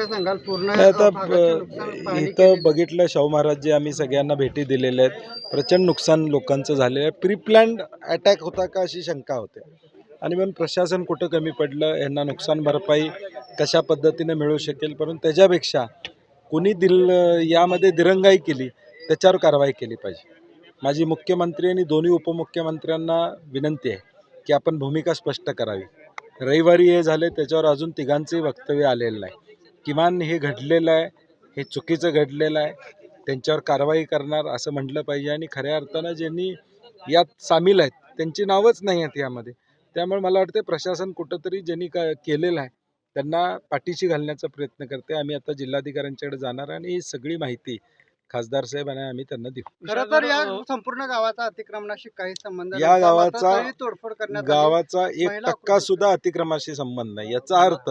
काय सांगाल पूर्ण नाही, आता इथं. बघितलं शाहू महाराज जे आम्ही सगळ्यांना भेटी दिलेल्या आहेत प्रचंड नुकसान लोकांचं झालेलं आहे. प्री प्लॅन्ड अटॅक होता का अशी शंका होते. आणि म्हणून प्रशासन कुठं कमी पडलं यांना नुकसान भरपाई कशा पद्धतीने मिळू शकेल परंतु त्याच्यापेक्षा कुणी दिल यामध्ये दिरंगाई केली त्याच्यावर कारवाई केली पाहिजे. माझी मुख्यमंत्री आणि दोन्ही उपमुख्यमंत्र्यांना विनंती आहे की आपण भूमिका स्पष्ट करावी. रविवारी हे झाले त्याच्यावर अजून तिघांचंही वक्तव्य आलेलं नाही. किमान हे घडलेलं आहे हे चुकीचं घडलेलं आहे त्यांच्यावर कारवाई करणार असं म्हटलं पाहिजे आणि खऱ्या अर्थानं ज्यांनी यात सामील आहेत त्यांची नावच नाही आहेत यामध्ये. त्यामुळे मला वाटतं प्रशासन कुठंतरी ज्यांनी का केलेलं आहे त्यांना पाठीशी घालण्याचा प्रयत्न करते आम्ही आता जिल्हाधिकाऱ्यांच्याकडे जाणार आणि ही सगळी माहिती खासदार साहेबांना आम्ही त्यांना देऊ. खरं तर या संपूर्ण गावाचा अतिक्रमणाशी काही संबंध या गावाचा- तोडफोड करण्यात. गावाचा एक टक्का सुद्धा अतिक्रमाशी संबंध नाही याचा अर्थ